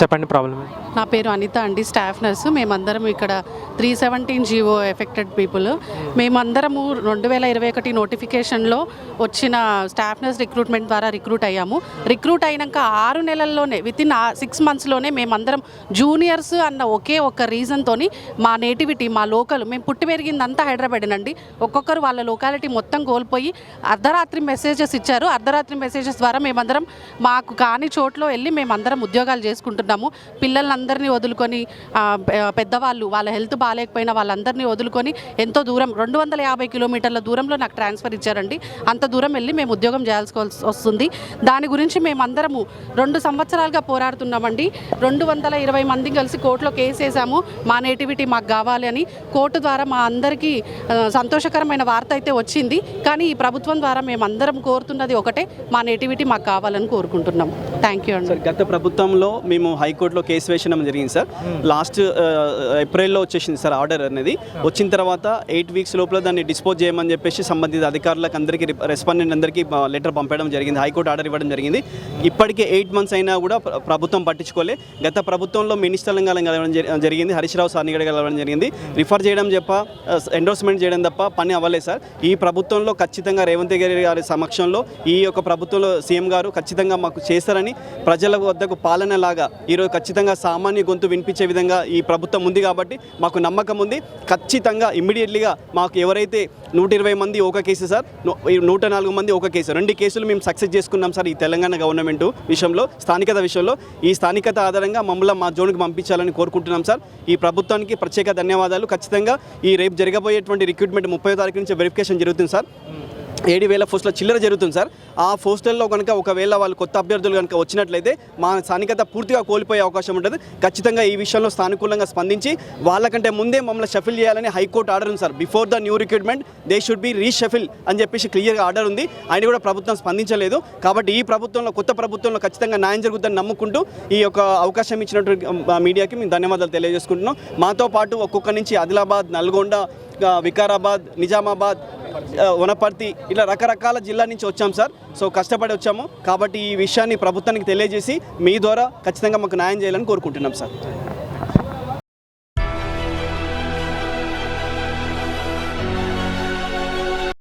చెప్పండి ప్రాబ్లం నా పేరు అనిత అండి స్టాఫ్ నర్సు. మేమందరం ఇక్కడ three seventeen G O affected people. మేమందరము రెండు వేల ఇరవై ఒకటి నోటిఫికేషన్లో వచ్చిన స్టాఫ్ నర్స్ రిక్రూట్మెంట్ ద్వారా రిక్రూట్ అయ్యాము. రిక్రూట్ అయినాక ఆరు నెలల్లోనే విత్ ఇన్ సిక్స్ మంత్స్లోనే మేమందరం జూనియర్స్ అన్న ఒకే ఒక్క రీజన్తో మా నేటివిటీ మా లోకల్ మేము పుట్టి పెరిగిందంతా హైదరాబాదేనండి ఒక్కొక్కరు వాళ్ళ లోకాలిటీ మొత్తం కోల్పోయి అర్ధరాత్రి మెసేజెస్ ఇచ్చారు. అర్ధరాత్రి మెసేజెస్ ద్వారా మేమందరం మాకు కాని చోట్లో వెళ్ళి మేమందరం ఉద్యోగాలు చేసుకుంటున్నాము పిల్లలందరినీ వదులుకొని పెద్దవాళ్ళు వాళ్ళ హెల్త్ బాగాలేకపోయినా వాళ్ళందరినీ వదులుకొని ఎంతో దూరం రెండు వందల యాభై కిలోమీటర్ల దూరంలో నాకు ట్రాన్స్ఫర్ ఇచ్చారండి. అంత దూరం వెళ్ళి మేము ఉద్యోగం చేయాల్సి వస్తుంది. దాని గురించి మేమందరము రెండు సంవత్సరాలుగా పోరాడుతున్నామండి. రెండు వందల ఇరవై మంది కలిసి కోర్టులో కేసు వేసాము. మా నేటివిటీ మాకు కావాలి అని కోర్టు ద్వారా మా అందరికీ సంతోషకరమైన వార్త అయితే వచ్చింది. కానీ ఈ ప్రభుత్వం ద్వారా మేమందరం కోరుతున్నది ఒకటే మా నేటివిటీ మాకు కావాలని కోరుకుంటున్నాం థ్యాంక్ యూ అండి గత ప్రభుత్వంలో మేము హైకోర్టులో కేసు వేయడం జరిగింది సార్. లాస్ట్ ఏప్రిల్లో వచ్చేసింది సార్ ఆర్డర్ అనేది. వచ్చిన తర్వాత ఎయిట్ వీక్స్ లోపల దాన్ని డిస్పోజ్ చేయమని చెప్పేసి సంబంధిత అధికారులకు అందరికీ రెస్పాండెంట్ అందరికీ లెటర్ పంపడం జరిగింది. హైకోర్టు ఆర్డర్ ఇవ్వడం జరిగింది. ఇప్పటికే ఎయిట్ మంత్స్ అయినా కూడా ప్రభుత్వం పట్టించుకోలే. గత ప్రభుత్వంలో మినిస్టర్లను కలవడం జరిగింది. హరీష్ రావు సార్ని కూడా కలవడం జరిగింది. రిఫర్ చేయడం చెప్ప ఎండోర్స్మెంట్ చేయడం తప్ప పని అవ్వలేదు సార్. ఈ ప్రభుత్వంలో ఖచ్చితంగా రేవంత్ రెడ్డి గారి సమక్షంలో ఈ యొక్క ప్రభుత్వంలో సీఎం గారు ఖచ్చితంగా మాకు చేస్తారని ప్రజల వద్దకు పాలనలాగా ఈరోజు ఖచ్చితంగా సామాన్య గొంతు వినిపించే విధంగా ఈ ప్రభుత్వం ఉంది కాబట్టి మాకు నమ్మకం ఉంది. ఖచ్చితంగా ఇమ్మీడియట్లీగా మాకు ఎవరైతే నూట ఇరవై మంది ఒక కేసు సార్ ఈ నూట నాలుగు మంది ఒక కేసు. రెండు కేసులు మేము సక్సెస్ చేసుకున్నాం సార్ ఈ తెలంగాణ గవర్నమెంట్ విషయంలో స్థానికత విషయంలో. ఈ స్థానికత ఆధారంగా మమ్మల్ని మా జోన్కి పంపించాలని కోరుకుంటున్నాం సార్. ఈ ప్రభుత్వానికి ప్రత్యేక ధన్యవాదాలు. ఖచ్చితంగా ఈ రేపు జరగబోయేటువంటి రిక్రూట్మెంట్ ముప్పై తారీఖు నుంచి వెరిఫికేషన్ జరుగుతుంది సార్. ఏడు వేల పోస్టుల చిల్లర జరుగుతుంది సార్. ఆ పోస్టుల్లో కనుక ఒకవేళ వాళ్ళు కొత్త అభ్యర్థులు కనుక వచ్చినట్లయితే మా స్థానికత పూర్తిగా కోల్పోయే అవకాశం ఉంటుంది. ఖచ్చితంగా ఈ విషయంలో స్థానికులంగా స్పందించి వాళ్ళకంటే ముందే మమ్మల్ని షఫిల్ చేయాలని హైకోర్టు ఆర్డర్ ఉంది sir. Before the new recruitment they should be reshuffle అని చెప్పేసి క్లియర్గా ఆర్డర్ ఉంది. ఆయన కూడా ప్రభుత్వం స్పందించలేదు. కాబట్టి ఈ ప్రభుత్వంలో కొత్త ప్రభుత్వంలో ఖచ్చితంగా న్యాయం జరుగుతుందని నమ్ముకుంటూ ఈ యొక్క అవకాశం ఇచ్చినటువంటి మీడియాకి మేము ధన్యవాదాలు తెలియజేసుకుంటున్నాం. మాతో పాటు ఒక్కొక్క నుంచి ఆదిలాబాద్ నల్గొండ వికారాబాద్ నిజామాబాద్ వనపర్తి ఇలా రకరకాల జిల్లా నుంచి వచ్చాం సార్. సో కష్టపడి వచ్చాము. కాబట్టి ఈ విషయాన్ని ప్రభుత్వానికి తెలియజేసి మీ ద్వారా ఖచ్చితంగా మాకు న్యాయం చేయాలని కోరుకుంటున్నాం సార్.